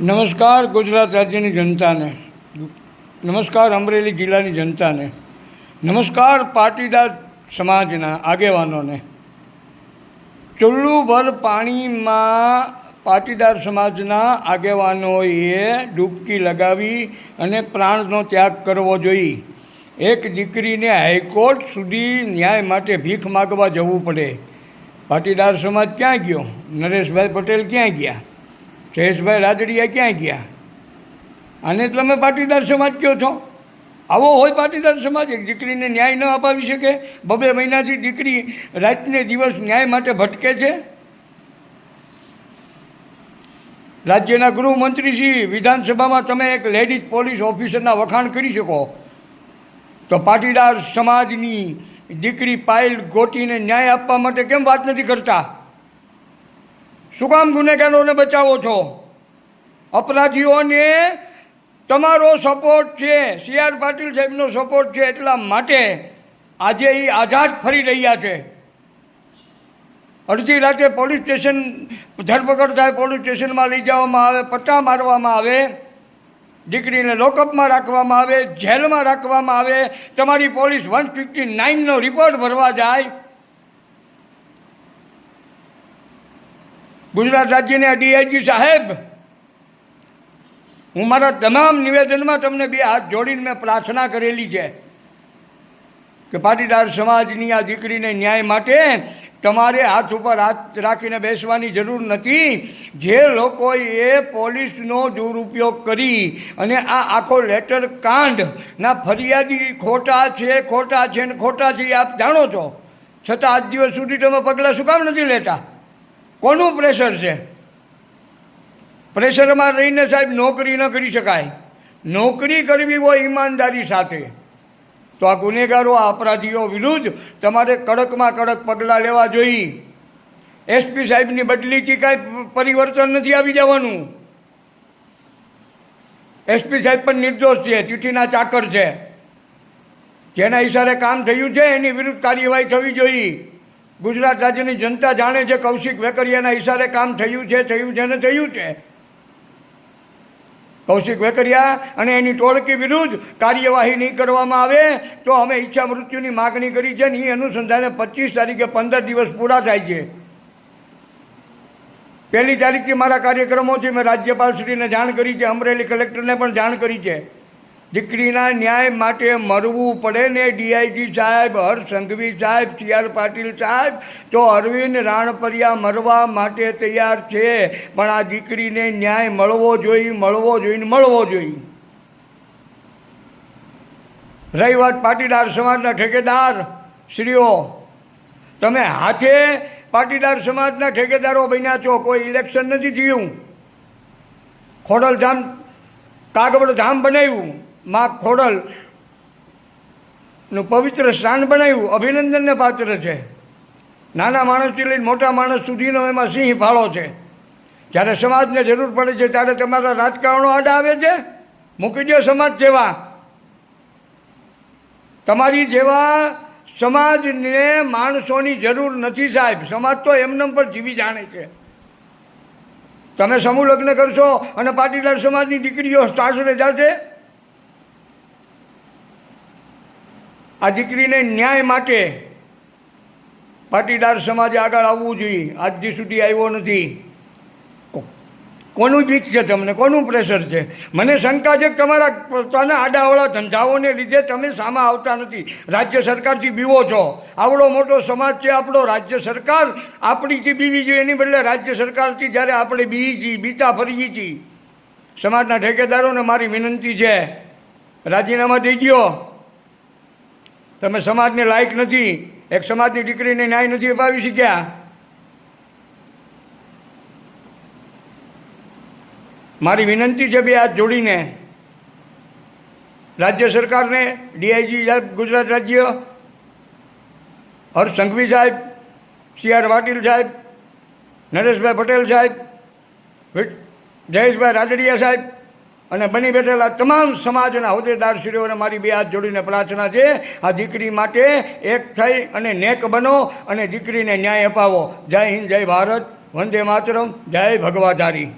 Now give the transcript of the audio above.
નમસ્કાર ગુજરાત રાજ્યની જનતાને. નમસ્કાર અમરેલી જિલ્લાની જનતાને. નમસ્કાર પાટીદાર સમાજના આગેવાનોને. ચુલ્લુભર પાણીમાં પાટીદાર સમાજના આગેવાનોએ ડૂબકી લગાવી અને પ્રાણનો ત્યાગ કરવો જોઈએ. એક દીકરીને હાઈકોર્ટ સુધી ન્યાય માટે ભીખ માગવા જવું પડે. પાટીદાર સમાજ ક્યાં ગયો? નરેશભાઈ પટેલ ક્યાં ગયા? જયેશભાઈ રાદડિયા ક્યાં ગયા? આને તમે પાટીદાર સમાજ કહો છો. આવો હોય પાટીદાર સમાજ, એક દીકરીને ન્યાય ન અપાવી શકે? બબે મહિનાથી દીકરી રાતને દિવસ ન્યાય માટે ભટકે છે? રાજ્યના ગૃહમંત્રીશ્રી, વિધાનસભામાં તમે એક લેડીઝ પોલીસ ઓફિસરના વખાણ કરી શકો. તો પાટીદાર સમાજની દીકરી પાયલ ગોટીને ન્યાય આપવા માટે કેમ વાત નથી કરતા? શું કામ ગુનેગારોને બચાવો છો? અપરાધીઓને તમારો સપોર્ટ છે. સી આર પાટીલ સાહેબનો સપોર્ટ છે એટલા માટે આજે એ આઝાદ ફરી રહ્યા છે. અડધી રાતે પોલીસ સ્ટેશન, ધરપકડ થાય પોલીસ સ્ટેશનમાં લઈ જવામાં આવે, પટ્ટા મારવામાં આવે, દીકરીને લોકઅપમાં રાખવામાં આવે, જેલમાં રાખવામાં આવે, તમારી પોલીસ વન ફિફ્ટી નાઇનનો રિપોર્ટ ભરવા જાય ગુજરાત રાજ્યના ડીઆઈજી સાહેબ, હું મારા તમામ નિવેદનમાં તમને બે હાથ જોડીને મેં પ્રાર્થના કરેલી છે કે પાટીદાર સમાજની આ દીકરીને ન્યાય માટે તમારે હાથ ઉપર હાથ રાખીને બેસવાની જરૂર નથી. જે લોકોએ પોલીસનો દુરુપયોગ કરી અને આ આખો લેટર કાંડના ફરિયાદી ખોટા છે ખોટા છે ને ખોટા છે આપ જાણો છો. છતાં આજ દિવસ સુધી તમે પગલાં શું કામ નથી લેતા? કોનું પ્રેશર છે? પ્રેશરમાં રહીને સાહેબ નોકરી ન કરી શકાય. નોકરી કરવી હોય ઈમાનદારી સાથે. તો આ ગુનેગારો, આ અપરાધીઓ વિરુદ્ધ તમારે કડકમાં કડક પગલાં લેવા જોઈએ. એસપી સાહેબની બદલીથી કાંઈ પરિવર્તન નથી આવી જવાનું. એસપી સાહેબ પણ નિર્દોષ છે, ચીઠીના ચાકર છે. જેના ઈશારે કામ થયું છે, એની વિરુદ્ધ કાર્યવાહી થવી જોઈએ. ગુજરાત રાજ્યની જનતા જાણે છે કૌશિક વેકરિયાના ઈશારે કામ થયું છે થયું છે ને થયું છે. કૌશિક વેકરિયા અને એની ટોળકી વિરુદ્ધ કાર્યવાહી નહીં કરવામાં આવે તો અમે ઈચ્છા મૃત્યુની માગણી કરી છે ને એ અનુસંધાને પચીસ તારીખે પંદર દિવસ પૂરા થાય છે. પહેલી તારીખથી મારા કાર્યક્રમો છે મેં રાજ્યપાલશ્રીને જાણ કરી છે, અમરેલી કલેક્ટરને પણ જાણ કરી છે. દીકરીના ન્યાય માટે મરવું પડે ને ડીઆઈજી સાહેબ હર્ષ સંઘવી સાહેબ, સી આર પાટીલ સાહેબ, તો અરવિંદ રાણપરિયા મરવા માટે તૈયાર છે. પણ આ દીકરીને ન્યાય મળવો જોઈએ મળવો જોઈએ મળવો જોઈએ. રહી વાત પાટીદાર સમાજના ઠેકેદાર શ્રીઓ તમે હાથે પાટીદાર સમાજના ઠેકેદારો બન્યા છો, કોઈ ઇલેક્શન નથી થયું. ખોડલ કાગવડ ધામ બનાવ્યું. મા ખોડલનું પવિત્ર સ્થાન બનાવ્યું, અભિનંદનને પાત્ર છે. નાના માણસથી લઈને મોટા માણસ સુધીનો એમાં સિંહ ફાળો છે. જ્યારે સમાજને જરૂર પડે છે, ત્યારે તમારા રાજકારણો આડ આવે છે? મૂકી દો સમાજ સેવા તમારી જેવા સમાજને માણસોની જરૂર નથી સાહેબ. સમાજ તો એમને પણ જીવી જાણે છે. તમે સમૂહ લગ્ન કરશો અને પાટીદાર સમાજની દીકરીઓ સાસરે જશે? આ દીકરીને ન્યાય માટે પાટીદાર સમાજે આગળ આવવું જોઈએ. આજથી સુધી આવ્યો નથી. કોનું બીક છે તમને? કોનું પ્રેશર છે? મને શંકા છે તમારા પોતાના આડાવાળા ધંધાઓને લીધે તમે સામા આવતા નથી. રાજ્ય સરકારથી બીવો છો. આવડો મોટો સમાજ છે આપણો. રાજ્ય સરકાર આપણીથી બીવી જોઈએ. એની બદલે રાજ્ય સરકારથી જ્યારે આપણે બીવી છીએ, બીતા ફરીએ છીએ. સમાજના ઠેકેદારોને મારી વિનંતી છે. રાજીનામા દઈ દો તમે સમાજને લાયક નથી, એક સમાજની દીકરીને ન્યાય નથી અપાવી શક્યા? મારી વિનંતી છે બે હાથ જોડીને, રાજ્ય સરકારને, ડીઆઈજી સાહેબ ગુજરાત રાજ્ય, હર્ષ સંઘવી સાહેબ, સી આર પાટીલ સાહેબ, નરેશભાઈ પટેલ સાહેબ જયેશભાઈ રાદડિયા સાહેબ અને બની બેઠેલા તમામ સમાજના હોદ્દેદારશ્રીઓને મારી બે હાથ જોડીને પ્રાર્થના છે, આ દીકરી માટે એક થઈ અને નેક બનો અને દીકરીને ન્યાય અપાવો. જય હિન્દ, જય ભારત. વંદે માતરમ. જય ભગવાધારી.